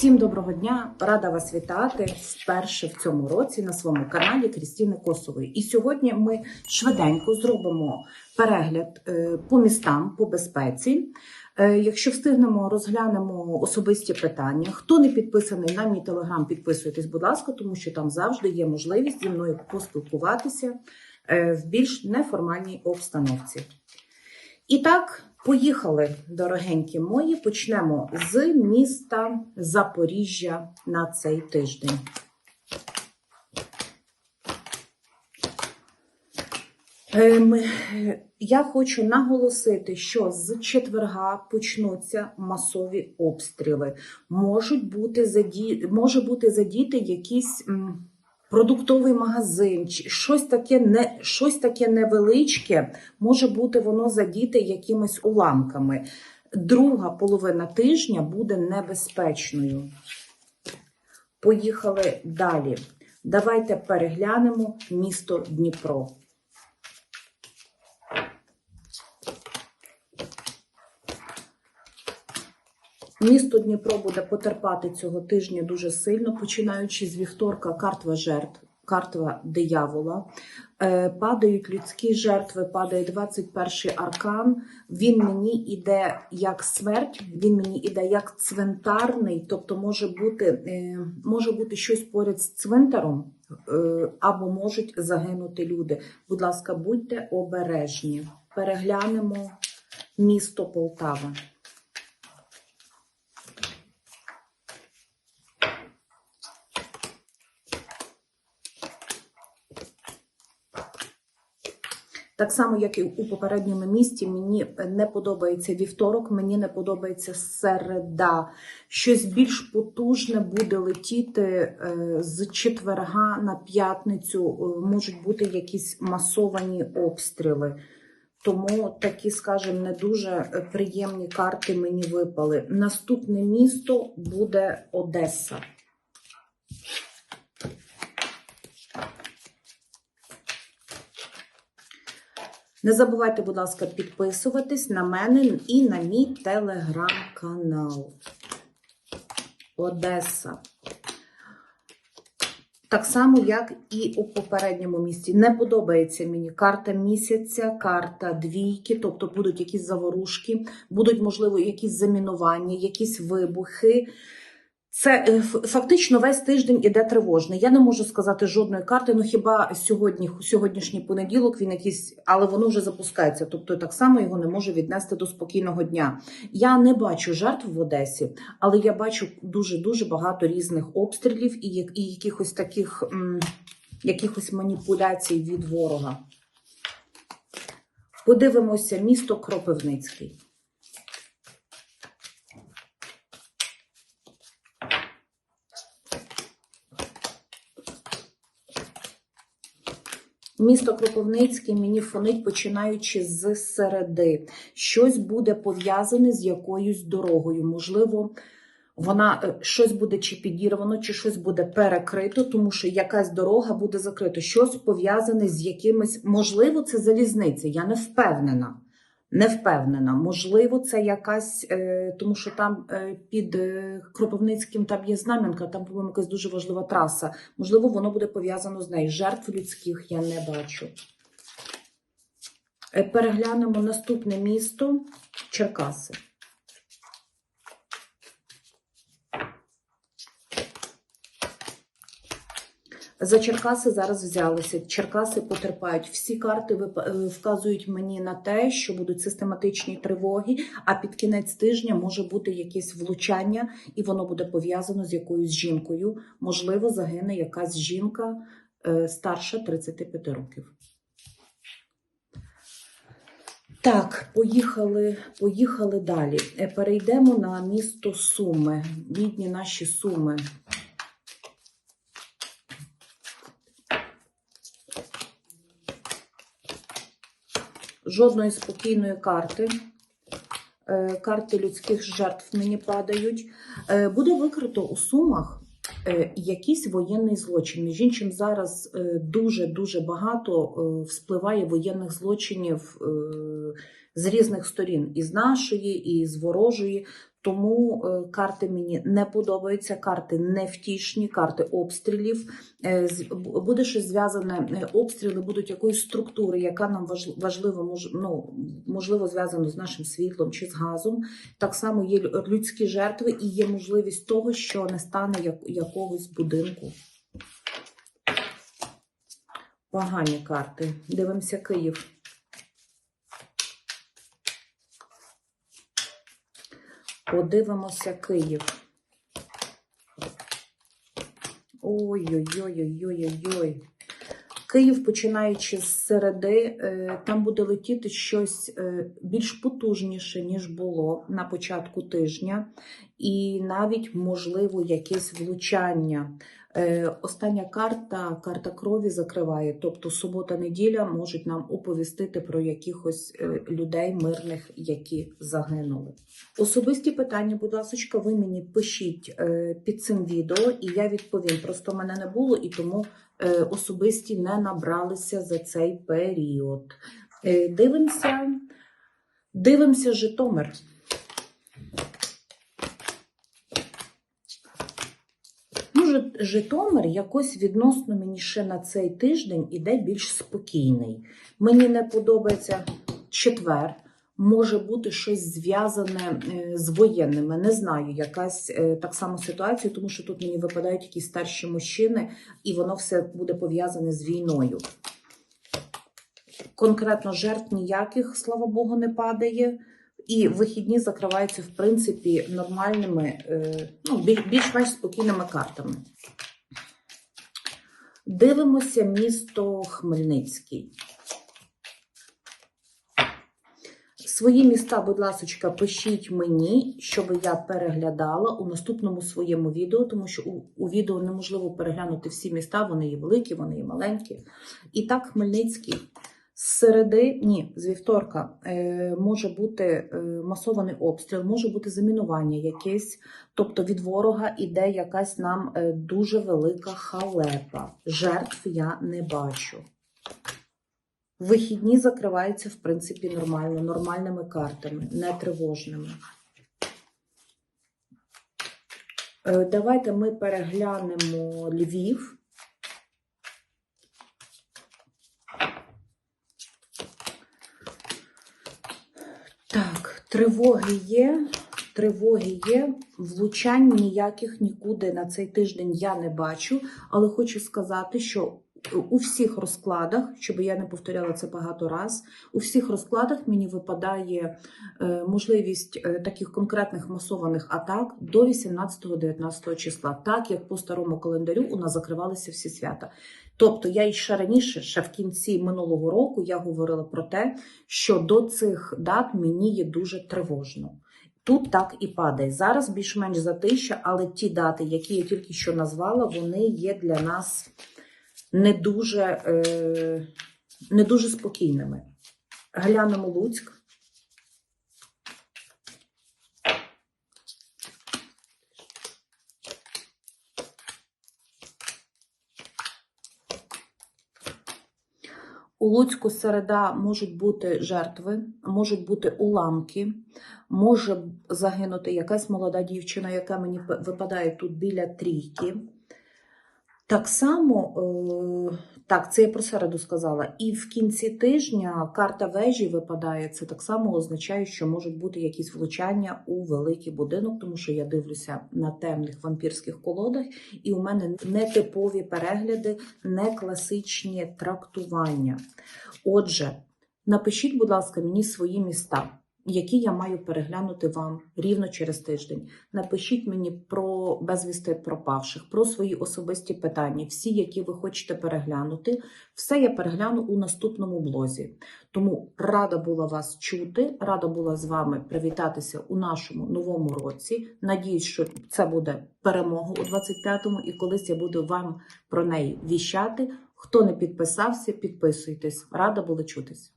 Всім доброго дня! Рада вас вітати вперше в цьому році на своєму каналі Крістіни Косової. І сьогодні ми швиденько зробимо перегляд е, по містам, по безпеці. Е, Якщо встигнемо, розглянемо особисті питання. Хто не підписаний на мій телеграм, підписуйтесь, будь ласка, тому що там завжди є можливість зі мною поспілкуватися е, в більш неформальній обстановці. І так, поїхали, дорогенькі мої. Почнемо з міста Запоріжжя на цей тиждень. Ем, Я хочу наголосити, що з четверга почнуться масові обстріли. Можуть бути заді... Може бути задіти якісь продуктовий магазин, щось таке, не... щось таке невеличке, може бути воно задіте якимись уламками. Друга половина тижня буде небезпечною. Поїхали далі. Давайте переглянемо місто Дніпро. Місто Дніпро буде потерпати цього тижня дуже сильно, починаючи з вівторка картва жертв, картва диявола. Е, Падають людські жертви, падає 21-й аркан. Він мені іде як смерть, він мені іде як цвинтарний, тобто може бути, е, може бути щось поряд з цвинтаром, е, або можуть загинути люди. Будь ласка, будьте обережні. Переглянемо місто Полтава. Так само, як і у попередньому місті, мені не подобається вівторок, мені не подобається середа. Щось більш потужне буде летіти е, з четверга на п'ятницю. Е, Можуть бути якісь масовані обстріли. Тому такі, скажімо, не дуже приємні карти мені випали. Наступне місто буде Одеса. Не забувайте, будь ласка, підписуватись на мене і на мій телеграм-канал. Одеса. Так само, як і у попередньому місці. Не подобається мені карта місяця, карта двійки, тобто будуть якісь заворушки, будуть, можливо, якісь замінування, якісь вибухи. Це е, фактично весь тиждень іде тривожний. Я не можу сказати жодної карти. Ну хіба сьогодні, сьогоднішній понеділок він якийсь, але воно вже запускається. Тобто так само його не можу віднести до спокійного дня. Я не бачу жертв в Одесі, але я бачу дуже дуже багато різних обстрілів і, і якихось таких м, якихось маніпуляцій від ворога. Подивимося місто Кропивницький. Місто Кропивницький мені фонить, починаючи з середи. Щось буде пов'язане з якоюсь дорогою. Можливо, вона е, щось буде чи підірвано, чи щось буде перекрито, тому що якась дорога буде закрита. Щось пов'язане з якимось, можливо, це залізниця. Я не впевнена. Не впевнена. Можливо, це якась, е, тому що там е, під е, Кропивницьким там є знам'янка, там, по-моєму, якась дуже важлива траса. Можливо, воно буде пов'язано з нею. Жертв людських я не бачу. Переглянемо наступне місто Черкаси. За Черкаси зараз взялися. Черкаси потерпають. Всі карти е, вказують мені на те, що будуть систематичні тривоги, а під кінець тижня може бути якесь влучання, і воно буде пов'язано з якоюсь жінкою. Можливо, загине якась жінка е, старша 35 років. Так, поїхали, поїхали далі. Е, Перейдемо на місто Суми. Бідні наші Суми. Жодної спокійної карти. Е, Карти людських жертв мені падають. Е, Буде викрито у сумах е, якийсь воєнний злочин. Між іншим, зараз дуже дуже багато вспливає воєнних злочинів з різних сторін, і з нашої, і з ворожої. Тому е, карти мені не подобаються, карти невтішні, карти обстрілів. Е, буде щось зв'язане, е, обстріли будуть якоїсь структури, яка нам важ- важлива, мож, ну, можливо, зв'язано з нашим світлом чи з газом. Так само є людські жертви і є можливість того, що не стане як, якогось будинку. Погані карти. Дивимося Київ. Подивимося Київ. Ой-ой-ой-ой-ой-ой. Київ, починаючи з середи, е, там буде летіти щось е, більш потужніше, ніж було на початку тижня, і навіть, можливо, якесь влучання. Е, Остання карта, карта крові закриває, тобто субота-неділя можуть нам оповістити про якихось е, людей мирних, які загинули. Особисті питання, будь ласка, ви мені пишіть е, під цим відео, і я відповім. Просто мене не було, і тому особисті не набралися за цей період. Дивимося, дивимося Житомир. Ну, Жи- Житомир якось відносно мені ще на цей тиждень іде більш спокійний. Мені не подобається четвер. Може бути щось зв'язане е, з воєнними. Не знаю, якась е, так само ситуація, тому що тут мені випадають якісь старші мужчини, і воно все буде пов'язане з війною. Конкретно жертв ніяких, слава Богу, не падає. І вихідні закриваються, в принципі, нормальними, е, ну, більш-менш спокійними картами. Дивимося місто Хмельницький. Свої міста, будь ласка, пишіть мені, щоб я переглядала у наступному своєму відео, тому що у, у відео неможливо переглянути всі міста, вони є великі, вони є маленькі. І так, Хмельницький. З середи, ні, з вівторка е, може бути е, масований обстріл, може бути замінування якесь, тобто від ворога іде якась нам е, дуже велика халепа. Жертв я не бачу. Вихідні закриваються, в принципі, нормально, нормальними картами, не тривожними. Давайте ми переглянемо Львів. Так, тривоги є. Тривоги є, влучань ніяких нікуди на цей тиждень я не бачу, але хочу сказати, що у всіх розкладах, щоб я не повторяла це багато раз, у всіх розкладах мені випадає е, можливість е, таких конкретних масованих атак до 18-19 числа, так як по старому календарю у нас закривалися всі свята. Тобто я і ще раніше, ще в кінці минулого року, я говорила про те, що до цих дат мені є дуже тривожно. Тут так і падає. Зараз більш-менш затища, але ті дати, які я тільки що назвала, вони є для нас не дуже, е, не дуже спокійними. Глянемо Луцьк. У Луцьку середа можуть бути жертви, можуть бути уламки, може загинути якась молода дівчина, яка мені випадає тут біля трійки. Так само, е, так, це я про середу сказала. І в кінці тижня карта вежі випадає. Це так само означає, що можуть бути якісь влучання у великий будинок, тому що я дивлюся на темних вампірських колодах, і у мене нетипові перегляди, не класичні трактування. Отже, напишіть, будь ласка, мені свої міста. Які я маю переглянути вам рівно через тиждень. Напишіть мені про безвісти пропавших, про свої особисті питання, всі, які ви хочете переглянути. Все я перегляну у наступному блозі. Тому рада була вас чути, рада була з вами привітатися у нашому новому році. Надіюсь, що це буде перемога у 25-му, і колись я буду вам про неї віщати. Хто не підписався, підписуйтесь. Рада була чутись.